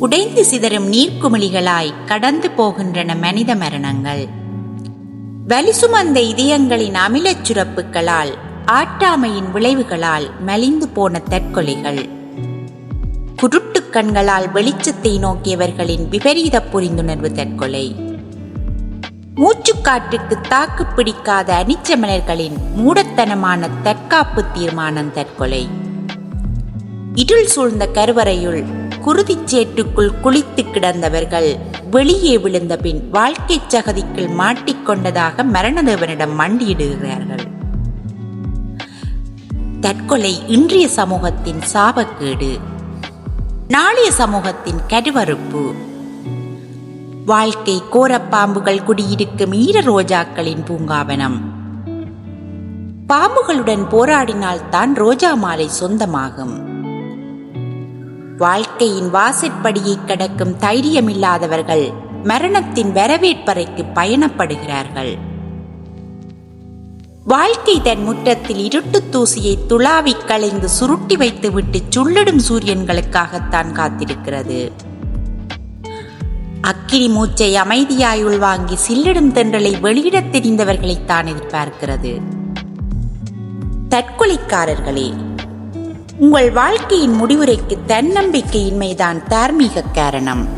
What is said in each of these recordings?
உடைந்து சிதறும் நீர்க்குமிழிகளாய் கடந்து போகின்றன மனித மரணங்கள். வலிசுமந்த இதயங்களின் அமிலச் சுரப்புகளால் ஆட்டாமையின் விளைவுகளால் மலிந்து போன தற்கொலைகள். குருட்டுக் கண்களால் வெளிச்சத்தை நோக்கியவர்களின் விபரீத புரிந்துணர்வு தற்கொலை. மூச்சுக்காற்றுக்கு தாக்கு பிடிக்காத அனிச்சமலர்களின் மூடத்தனமான தற்காப்பு தீர்மானம் தற்கொலை. இருள் சூழ்ந்த கருவறையுள் குருதிச் சேற்றுக்குள் குளித்து கிடந்தவர்கள் வெளியே விழுந்த பின் வாழ்க்கை சகதிக்குள் மாட்டிக்கொண்டதாக மரணதேவனிடம் மண்டியிடுகிறார்கள். தற்கொலை இன்றைய சமூகத்தின் சாபக்கேடு. நாளைய சமூகத்தின் கருவறுப்பு. வாழ்க்கை கோரப்பாம்புகள் குடியிருக்கும் ஈர ரோஜாக்களின் பூங்காவனம். பாம்புகளுடன் போராடினால்தான் ரோஜா மாலை சொந்தமாகும். வாழ்க்கையின் வாசற்படியை கடக்கும் தைரியமில்லாதவர்கள் மரணத்தின் வரவேற்பறைக்கு பயணப்படுகிறார்கள். வாழ்க்கை தன் முற்றத்தில் இருட்டு தூசியை துளாவி களைந்து சுருட்டி வைத்துவிட்டு சுள்ளிடும் சூரியன்களுக்காகத்தான் காத்திருக்கிறது. அக்கினி மூச்சை அமைதியாய் உள்வாங்கி சில்லிடும் தென்றலை வெளியிடத் தெரிந்தவர்களைத்தான் எதிர்பார்க்கிறது. தற்கொலைக்காரர்களே உங்கள் வாழ்க்கையின் முடிவுரைக்கு தன்னம்பிக்கையின்மைதான் தார்மீக காரணம்.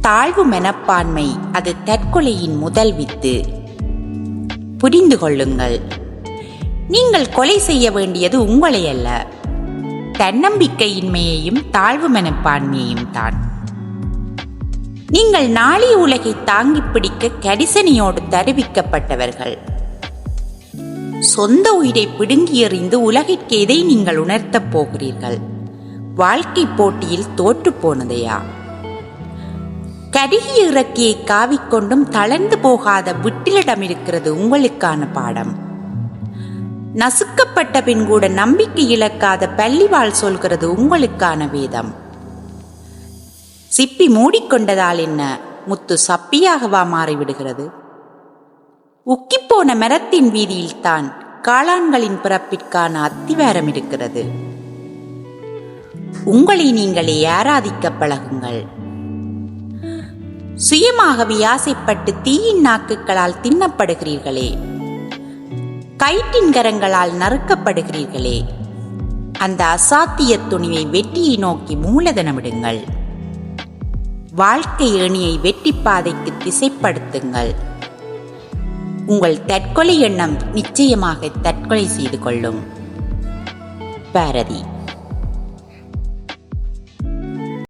தாழ்வு மனப்பான்மை அது தற்கொலையின் முதல் வித்து. புரிந்து கொள்ளுங்கள். நீங்கள் கொலை செய்ய வேண்டியது உங்களை அல்ல. தன்னம்பிக்கையின்மையையும் தாழ்வு மனப்பான்மையையும் தான். நீங்கள் நாளை உலகை தாங்கிப் பிடிக்க கடிசனியோடு தருவிக்கப்பட்டவர்கள். சொந்த உயிரை பிடுங்கி எறிந்து உலகிற்கு எதை நீங்கள் உணர்த்தப் போகிறீர்கள்? வாழ்க்கை போட்டியில் தோற்று போனதையா? கருகி இறக்கியை காவிக்கொண்டும் தளர்ந்து போகாத விட்டிலிடம் இருக்கிறது உங்களுக்கான பாடம். நசுக்கப்பட்ட பின் கூட நம்பிக்கை இழக்காத பள்ளிவாள் சொல்கிறது உங்களுக்கான வேதம். சிப்பி மூடிக்கொண்டதால் என்ன முத்து சப்பியாகவா மாறிவிடுகிறது? போன மரத்தின் வீதியில்தான் காளான்களின் பிறப்பிற்கான அத்திவாரம் இருக்கிறது. உங்களை நீங்களே ஆராதிக்க பழகுங்கள். சுயமாகவே ஆசைப்பட்டு தீயின் நாக்குகளால் தின்னப்படுகிறீர்களே. கயிற்றின் கரங்களால் நறுக்கப்படுகிறீர்களே. அந்த அசாத்திய துணிவை வெற்றியை நோக்கி மூலதனமிடுங்கள். வாழ்க்கை ஏணியை வெற்றி பாதைக்கு திசைப்படுத்துங்கள். உங்கள் தற்கொலை எண்ணம் நிச்சயமாக தற்கொலை செய்து கொள்ளும். பாரதி.